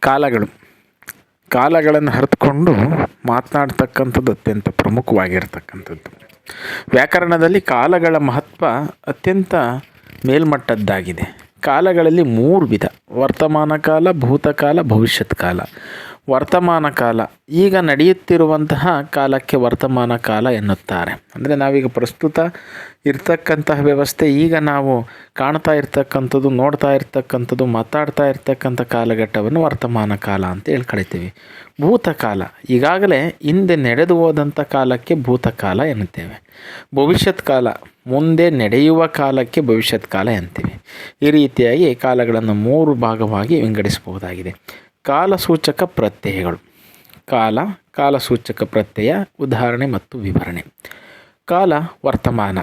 ಕಾಲಗಳು. ಕಾಲಗಳನ್ನು ಹರಿದುಕೊಂಡು ಮಾತನಾಡ್ತಕ್ಕಂಥದ್ದು ಅತ್ಯಂತ ಪ್ರಮುಖವಾಗಿರ್ತಕ್ಕಂಥದ್ದು. ವ್ಯಾಕರಣದಲ್ಲಿ ಕಾಲಗಳ ಮಹತ್ವ ಅತ್ಯಂತ ಮೇಲ್ಮಟ್ಟದ್ದಾಗಿದೆ. ಕಾಲಗಳಲ್ಲಿ ಮೂರು ವಿಧ. ವರ್ತಮಾನ ಕಾಲ, ಭೂತಕಾಲ, ಭವಿಷ್ಯತ್ ಕಾಲ. ವರ್ತಮಾನ ಕಾಲ. ಈಗ ನಡೆಯುತ್ತಿರುವಂತಹ ಕಾಲಕ್ಕೆ ವರ್ತಮಾನ ಕಾಲ ಎನ್ನುತ್ತಾರೆ. ಅಂದರೆ ನಾವೀಗ ಪ್ರಸ್ತುತ ಇರ್ತಕ್ಕಂತಹ ವ್ಯವಸ್ಥೆ, ಈಗ ನಾವು ಕಾಣ್ತಾ ಇರ್ತಕ್ಕಂಥದ್ದು, ನೋಡ್ತಾ ಇರ್ತಕ್ಕಂಥದ್ದು, ಮಾತಾಡ್ತಾ ಇರ್ತಕ್ಕಂಥ ಕಾಲಘಟ್ಟವನ್ನು ವರ್ತಮಾನ ಕಾಲ ಅಂತ ಹೇಳ್ಕೊಳ್ತೀವಿ ಭೂತಕಾಲ. ಈಗಾಗಲೇ ಹಿಂದೆ ನಡೆದು ಹೋದಂಥ ಕಾಲಕ್ಕೆ ಭೂತಕಾಲ ಎನ್ನುತ್ತೇವೆ. ಭವಿಷ್ಯತ್ ಕಾಲ, ಮುಂದೆ ನಡೆಯುವ ಕಾಲಕ್ಕೆ ಭವಿಷ್ಯತ್ ಕಾಲ ಎಂತೀವಿ ಈ ರೀತಿಯಾಗಿ ಕಾಲಗಳನ್ನು ಮೂರು ಭಾಗವಾಗಿ ವಿಂಗಡಿಸಬಹುದಾಗಿದೆ. ಕಾಲಸೂಚಕ ಪ್ರತ್ಯಯಗಳು. ಕಾಲ, ಕಾಲಸೂಚಕ ಪ್ರತ್ಯಯ, ಉದಾಹರಣೆ ಮತ್ತು ವಿವರಣೆ. ಕಾಲ, ವರ್ತಮಾನ.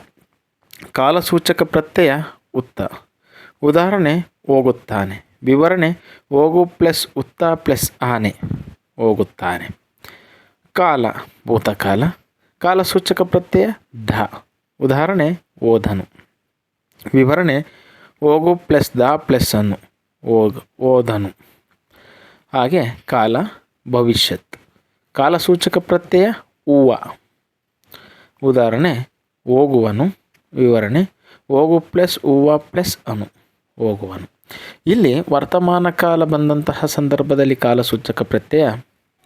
ಕಾಲಸೂಚಕ ಪ್ರತ್ಯಯ, ಉತ್ತ. ಉದಾಹರಣೆ, ಹೋಗುತ್ತಾನೆ. ವಿವರಣೆ, ಹೋಗು ಪ್ಲಸ್ ಉತ್ತ ಪ್ಲಸ್ ಆನೆ. ಹೋಗುತ್ತಾನೆ. ಕಾಲ, ಭೂತಕಾಲ. ಕಾಲಸೂಚಕ ಪ್ರತ್ಯಯ ಧ ಉದಾಹರಣೆ ಓದನು ವಿವರಣೆ, ಹೋಗು ಪ್ಲಸ್ ದ ಪ್ಲಸ್ ಅನ್ನು. ಹೋಗ ಓದನು ಹಾಗೆ ಕಾಲ ಭವಿಷ್ಯತ್. ಕಾಲಸೂಚಕ ಪ್ರತ್ಯಯ ಹೂವ. ಉದಾಹರಣೆ, ಹೋಗುವನು, ವಿವರಣೆ, ಹೋಗು ಪ್ಲಸ್ ಹೂವ ಪ್ಲಸ್ ಅನು, ಹೋಗುವನು. ಇಲ್ಲಿ ವರ್ತಮಾನ ಕಾಲ ಬಂದಂತಹ ಸಂದರ್ಭದಲ್ಲಿ ಕಾಲಸೂಚಕ ಪ್ರತ್ಯಯ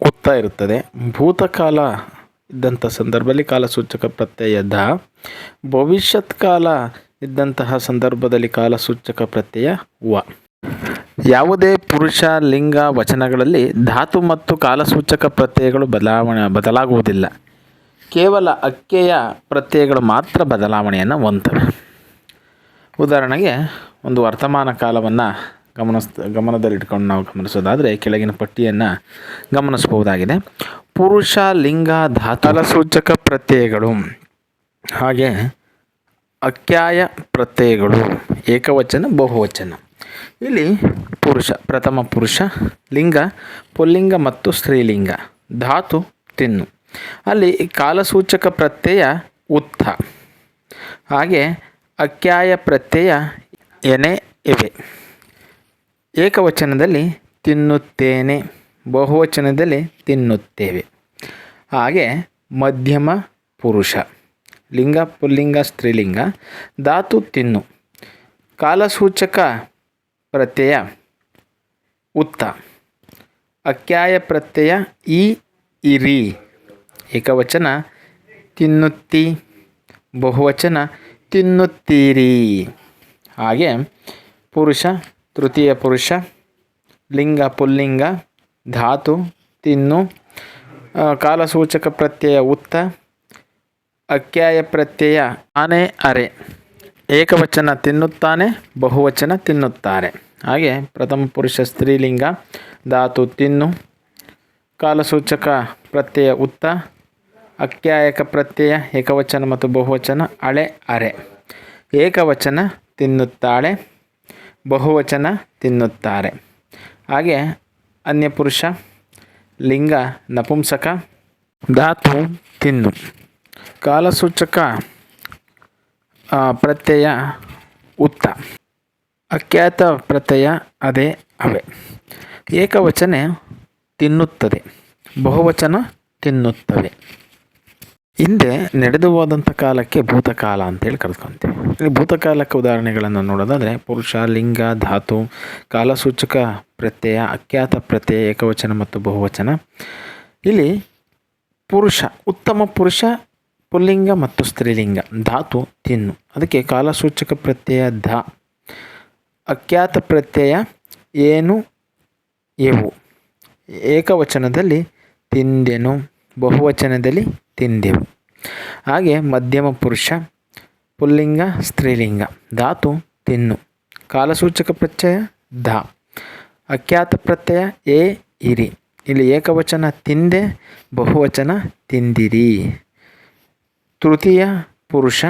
ಉತ್ತ ಇರುತ್ತದೆ. ಭೂತಕಾಲ ಇದ್ದಂಥ ಸಂದರ್ಭದಲ್ಲಿ ಕಾಲಸೂಚಕ ಪ್ರತ್ಯಯ ದ. ಭವಿಷ್ಯತ್ ಕಾಲ ಇದ್ದಂತಹ ಸಂದರ್ಭದಲ್ಲಿ ಕಾಲಸೂಚಕ ಪ್ರತ್ಯಯ ವ. ಯಾವುದೇ ಪುರುಷ ಲಿಂಗ ವಚನಗಳಲ್ಲಿ ಧಾತು ಮತ್ತು ಕಾಲಸೂಚಕ ಪ್ರತ್ಯಯಗಳು ಬದಲಾವಣೆ, ಬದಲಾಗುವುದಿಲ್ಲ. ಕೇವಲ ಅಕ್ಕೆಯ ಪ್ರತ್ಯಯಗಳು ಮಾತ್ರ ಬದಲಾವಣೆಯನ್ನು ಹೊಂದವೆ ಉದಾಹರಣೆಗೆ, ಒಂದು ವರ್ತಮಾನ ಕಾಲವನ್ನು ಗಮನಿಸ್ ಗಮನದಲ್ಲಿಟ್ಕೊಂಡು ನಾವು ಗಮನಿಸೋದಾದರೆ, ಕೆಳಗಿನ ಪಟ್ಟಿಯನ್ನು ಗಮನಿಸಬಹುದಾಗಿದೆ. ಪುರುಷ ಲಿಂಗ ಧಾತು ಕಾಲಸೂಚಕ ಪ್ರತ್ಯಯಗಳು, ಹಾಗೆ ಅಕ್ಯಾಯ ಪ್ರತ್ಯಯಗಳು, ಏಕವಚನ, ಬಹುವಚನ. ಇಲ್ಲಿ ಪುರುಷ, ಪ್ರಥಮ ಪುರುಷ, ಲಿಂಗ, ಪುಲ್ಲಿಂಗ ಮತ್ತು ಸ್ತ್ರೀಲಿಂಗ, ಧಾತು, ತಿನ್ನು. ಅಲ್ಲಿ ಕಾಲಸೂಚಕ ಪ್ರತ್ಯಯ ಉತ್ಥ. ಹಾಗೆ ಅಕ್ಯಾಯ ಪ್ರತ್ಯಯ ಎನೆ ಇವೆ ಏಕವಚನದಲ್ಲಿ ತಿನ್ನುತ್ತೇನೆ, ಬಹುವಚನದಲ್ಲಿ ತಿನ್ನುತ್ತೇವೆ. ಹಾಗೆ ಮಧ್ಯಮ ಪುರುಷ, ಲಿಂಗ, ಪುಲ್ಲಿಂಗ, ಸ್ತ್ರೀಲಿಂಗ, ಧಾತು, ತಿನ್ನು. ಕಾಲಸೂಚಕ ಪ್ರತ್ಯಯ ಉತ್ತ. ಅಕ್ಯಾಯ ಪ್ರತ್ಯಯ ಇ ಇರಿ. ಏಕವಚನ ತಿನ್ನುತ್ತಿ. ಬಹುವಚನ ತಿನ್ನುತ್ತೀರಿ. ಹಾಗೆ ಪುರುಷ, ತೃತೀಯ ಪುರುಷ, ಲಿಂಗ ಪುಲ್ಲಿಂಗ, ಧಾತು, ತಿನ್ನು. ಕಾಲಸೂಚಕ ಪ್ರತ್ಯಯ ಉತ್ತ. ಅಕ್ಯಾಯ ಪ್ರತ್ಯಯ ಆನೆ ಅರೆ. ಏಕವಚನ ತಿನ್ನುತ್ತಾನೆ, ಬಹುವಚನ ತಿನ್ನುತ್ತಾರೆ. ಹಾಗೆ ಪ್ರಥಮ ಪುರುಷ ಸ್ತ್ರೀಲಿಂಗ, ಧಾತು ತಿನ್ನು. ಕಾಲಸೂಚಕ ಪ್ರತ್ಯಯ ಉತ್ತ ಅಕ್ಯಾಯಕ ಪ್ರತ್ಯಯ, ಏಕವಚನ ಮತ್ತು ಬಹುವಚನ, ಅಳೆ, ಅರೆ. ಏಕವಚನ ತಿನ್ನುತ್ತಾಳೆ, ಬಹುವಚನ ತಿನ್ನುತ್ತಾರೆ. ಹಾಗೆ ಅನ್ಯಪುರುಷ ಲಿಂಗ, ನಪುಂಸಕ, ಧಾತು ತಿನ್ನು. ಕಾಲಸೂಚಕ ಪ್ರತ್ಯಯ ಉತ್ತ. ಅಖ್ಯಾತ ಪ್ರತ್ಯಯ ಅದೇ ಅವೆ. ಏಕವಚನೆ ತಿನ್ನುತ್ತದೆ. ಬಹುವಚನ ತಿನ್ನುತ್ತವೆ. ಹಿಂದೆ ನಡೆದು ಹೋದಂಥ ಕಾಲಕ್ಕೆ ಭೂತಕಾಲ ಅಂತೇಳಿ ಕರೆದುಕೊಂತೀವಿ. ಇಲ್ಲಿ ಭೂತಕಾಲಕ್ಕೆ ಉದಾಹರಣೆಗಳನ್ನು ನೋಡೋದಾದರೆ ಪುರುಷ, ಲಿಂಗ, ಧಾತು, ಕಾಲಸೂಚಕ ಪ್ರತ್ಯಯ, ಅಖ್ಯಾತ ಪ್ರತ್ಯಯ, ಏಕವಚನ ಮತ್ತು ಬಹುವಚನ. ಇಲ್ಲಿ ಪುರುಷ, ಉತ್ತಮ ಪುರುಷ ಪುಲ್ಲಿಂಗ ಮತ್ತು ಸ್ತ್ರೀಲಿಂಗ, ಧಾತು, ತಿನ್ನು. ಅದಕ್ಕೆ ಕಾಲಸೂಚಕ ಪ್ರತ್ಯಯ ಧ. ಅಖ್ಯಾತ ಪ್ರತ್ಯಯ ಏನು? ಎವು. ಏಕವಚನದಲ್ಲಿ ತಿಂದೆನು, ಬಹುವಚನದಲ್ಲಿ ತಿಂದೆವು. ಹಾಗೆ ಮಧ್ಯಮ ಪುರುಷ, ಪುಲ್ಲಿಂಗ, ಸ್ತ್ರೀಲಿಂಗ, ಧಾತು, ತಿನ್ನು. ಕಾಲಸೂಚಕ ಪ್ರತ್ಯಯ ಧ. ಅಖ್ಯಾತ ಪ್ರತ್ಯಯ ಎ, ಇರಿ. ಇಲ್ಲಿ ಏಕವಚನ ತಿಂದೆ, ಬಹುವಚನ ತಿಂದಿರಿ. ತೃತೀಯ ಪುರುಷ,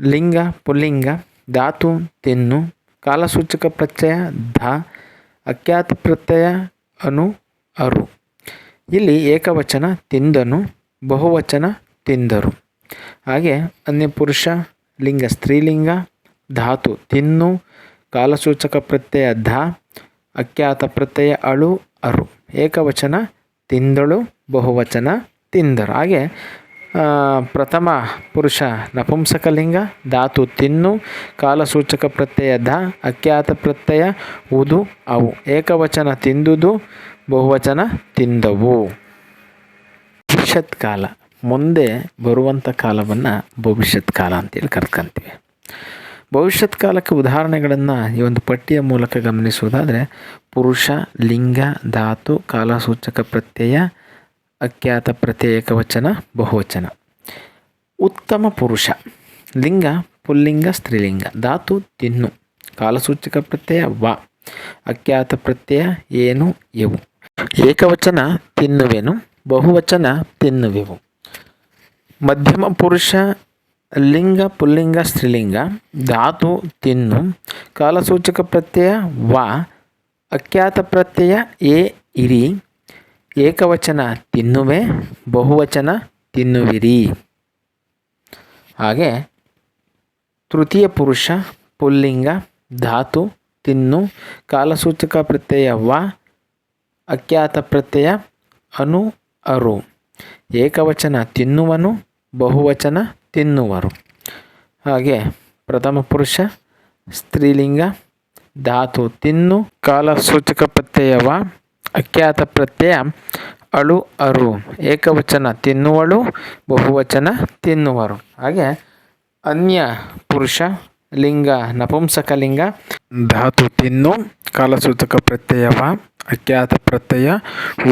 ಲಿಂಗ, ಪುಲ್ಲಿಂಗ, ಧಾತು, ತಿನ್ನು, ಕಾಲಸೂಚಕ ಪ್ರತ್ಯಯ, ಧ, ಅಖ್ಯಾತ ಪ್ರತ್ಯಯ, ಅನು, ಅರು. ಇಲ್ಲಿ ಏಕವಚನ ತಿಂದನು, ಬಹುವಚನ ತಿಂದರು. ಹಾಗೆ ಅನ್ಯಪುರುಷ ಲಿಂಗ, ಸ್ತ್ರೀಲಿಂಗ, ಧಾತು, ತಿನ್ನು, ಕಾಲಸೂಚಕ ಪ್ರತ್ಯಯ, ಧ, ಅಖ್ಯಾತ ಪ್ರತ್ಯಯ, ಅಳು, ಅರು. ಏಕವಚನ ತಿಂದಳು, ಬಹುವಚನ ತಿಂದರು. ಹಾಗೆ ಪ್ರಥಮ ಪುರುಷ ನಪುಂಸಕಲಿಂಗ, ಧಾತು ತಿನ್ನು, ಕಾಲಸೂಚಕ ಪ್ರತ್ಯಯ ಧ, ಅಖ್ಯಾತ ಪ್ರತ್ಯಯ, ಉದು, ಅವು. ಏಕವಚನ ತಿಂದುದು, ಬಹುವಚನ ತಿಂದವು. ಭವಿಷ್ಯತ್ ಕಾಲ ಮುಂದೆ ಬರುವಂಥ ಕಾಲವನ್ನು ಭವಿಷ್ಯತ್ ಕಾಲ ಅಂತೇಳಿ ಕರ್ಕೊಂತೀವಿ. ಭವಿಷ್ಯತ್ ಕಾಲಕ್ಕೆ ಉದಾಹರಣೆಗಳನ್ನು ಈ ಒಂದು ಪಟ್ಟಿಯ ಮೂಲಕ ಗಮನಿಸುವುದಾದರೆ, ಪುರುಷ, ಲಿಂಗ, ಧಾತು, ಕಾಲಸೂಚಕ ಪ್ರತ್ಯಯ ಅಖ್ಯಾತ ಪ್ರತ್ಯಯ ಏಕವಚನ ಬಹುವಚನ ಉತ್ತಮ ಪುರುಷ ಲಿಂಗ ಪುಲ್ಲಿಂಗ ಸ್ತ್ರೀಲಿಂಗ ಧಾತು ತಿನ್ನು ಕಾಲಸೂಚಕ ಪ್ರತ್ಯಯ ವ ಅಖ್ಯಾತ ಪ್ರತ್ಯಯ ಏನು ಇವು ಏಕವಚನ ತಿನ್ನುವೆನು ಬಹುವಚನ ತಿನ್ನುವೆವು ಮಧ್ಯಮ ಪುರುಷ ಲಿಂಗ ಪುಲ್ಲಿಂಗ ಸ್ತ್ರೀಲಿಂಗ ಧಾತು ತಿನ್ನು ಕಾಲಸೂಚಕ ಪ್ರತ್ಯಯ ವ ಅಖ್ಯಾತ ಪ್ರತ್ಯಯ ಎ ಇರಿ ಏಕವಚನ ತಿನ್ನುವೆ, ಬಹುವಚನ ತಿನ್ನುವಿರಿ. ಹಾಗೆ ತೃತೀಯ ಪುರುಷ, ಪುಲ್ಲಿಂಗ, ಧಾತು, ತಿನ್ನು, ಕಾಲಸೂಚಕ ಪ್ರತ್ಯಯ ವ, ಅಖ್ಯಾತ ಪ್ರತ್ಯಯ ಅನು, ಅರು. ಏಕವಚನ ತಿನ್ನುವನು, ಬಹುವಚನ ತಿನ್ನುವರು. ಹಾಗೆ ಪ್ರಥಮ ಪುರುಷ, ಸ್ತ್ರೀಲಿಂಗ, ಧಾತು, ತಿನ್ನು, ಕಾಲಸೂಚಕ ಪ್ರತ್ಯಯವ ಅಖ್ಯಾತ ಪ್ರತ್ಯಯ ಅಳು ಅರು. ಏಕವಚನ ತಿನ್ನುವಳು, ಬಹುವಚನ ತಿನ್ನುವರು. ಹಾಗೆ ಅನ್ಯ ಪುರುಷ ಲಿಂಗ ನಪುಂಸಕಲಿಂಗ ಧಾತು ತಿನ್ನು, ಕಾಲಸೂಚಕ ಪ್ರತ್ಯಯವ, ಅಖ್ಯಾತ ಪ್ರತ್ಯಯ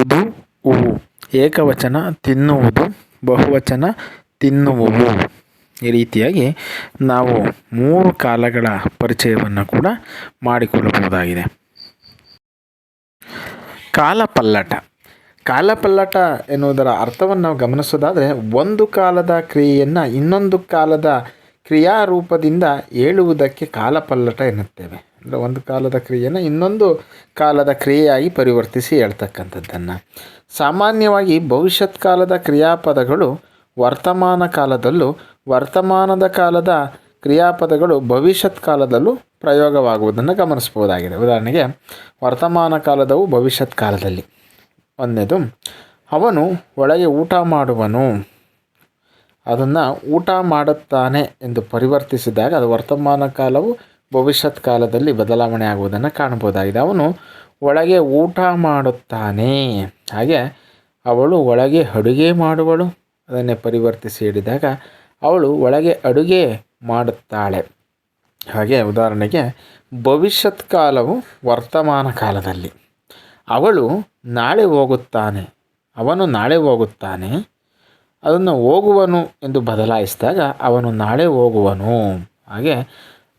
ಉದು, ಉವು. ಏಕವಚನ ತಿನ್ನುವುದು, ಬಹುವಚನ ತಿನ್ನುವುವು. ಈ ರೀತಿಯಾಗಿ ನಾವು ಮೂರು ಕಾಲಗಳ ಪರಿಚಯವನ್ನು ಕೂಡ ಮಾಡಿಕೊಳ್ಳಬಹುದಾಗಿದೆ. ಕಾಲಪಲ್ಲಟ. ಕಾಲಪಲ್ಲಟ ಎನ್ನುವುದರ ಅರ್ಥವನ್ನು ನಾವು ಗಮನಿಸೋದಾದರೆ, ಒಂದು ಕಾಲದ ಕ್ರಿಯೆಯನ್ನು ಇನ್ನೊಂದು ಕಾಲದ ಕ್ರಿಯಾರೂಪದಿಂದ ಹೇಳುವುದಕ್ಕೆ ಕಾಲಪಲ್ಲಟ ಎನ್ನುತ್ತೇವೆ. ಅಂದರೆ ಒಂದು ಕಾಲದ ಕ್ರಿಯೆಯನ್ನು ಇನ್ನೊಂದು ಕಾಲದ ಕ್ರಿಯೆಯಾಗಿ ಪರಿವರ್ತಿಸಿ ಹೇಳ್ತಕ್ಕಂಥದ್ದನ್ನು. ಸಾಮಾನ್ಯವಾಗಿ ಭವಿಷ್ಯತ್ ಕಾಲದ ಕ್ರಿಯಾಪದಗಳು ವರ್ತಮಾನ ಕಾಲದಲ್ಲೂ, ವರ್ತಮಾನದ ಕಾಲದ ಕ್ರಿಯಾಪದಗಳು ಭವಿಷ್ಯತ್ ಕಾಲದಲ್ಲೂ ಪ್ರಯೋಗವಾಗುವುದನ್ನು ಗಮನಿಸಬಹುದಾಗಿದೆ. ಉದಾಹರಣೆಗೆ, ವರ್ತಮಾನ ಕಾಲದವು ಭವಿಷ್ಯತ್ ಕಾಲದಲ್ಲಿ. ಒಂದನೇದು ಅವನು ಒಳಗೆ ಊಟ ಮಾಡುವನು. ಅದನ್ನು ಊಟ ಮಾಡುತ್ತಾನೆ ಎಂದು ಪರಿವರ್ತಿಸಿದಾಗ ಅದು ವರ್ತಮಾನ ಕಾಲವು ಭವಿಷ್ಯತ್ ಕಾಲದಲ್ಲಿ ಬದಲಾವಣೆ ಆಗುವುದನ್ನು ಕಾಣಬಹುದಾಗಿದೆ. ಅವನು ಒಳಗೆ ಊಟ ಮಾಡುತ್ತಾನೆ. ಹಾಗೆ ಅವಳು ಒಳಗೆ ಅಡುಗೆ ಮಾಡುವಳು. ಅದನ್ನೇ ಪರಿವರ್ತಿಸಿ ಹೇಳಿದಾಗ, ಅವಳು ಒಳಗೆ ಅಡುಗೆ ಮಾಡುತ್ತಾಳೆ. ಹಾಗೆ ಉದಾಹರಣೆಗೆ ಭವಿಷ್ಯತ್ ಕಾಲವು ವರ್ತಮಾನ ಕಾಲದಲ್ಲಿ. ಅವಳು ನಾಳೆ ಹೋಗುತ್ತಾನೆ. ಅವನು ನಾಳೆ ಹೋಗುತ್ತಾನೆ. ಅದನ್ನು ಹೋಗುವನು ಎಂದು ಬದಲಾಯಿಸಿದಾಗ ಅವನು ನಾಳೆ ಹೋಗುವನು. ಹಾಗೆ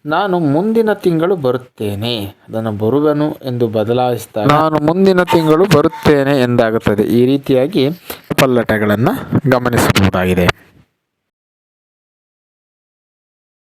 ನಾನು ಮುಂದಿನ ತಿಂಗಳು ಬರುತ್ತೇನೆ. ಅದನ್ನು ಬರುವನು ಎಂದು ಬದಲಾಯಿಸಿದಾಗ ನಾನು ಮುಂದಿನ ತಿಂಗಳು ಬರುತ್ತೇನೆ ಎಂದಾಗುತ್ತದೆ. ಈ ರೀತಿಯಾಗಿ ಪಲ್ಲಟಗಳನ್ನು ಗಮನಿಸಬಹುದಾಗಿದೆ.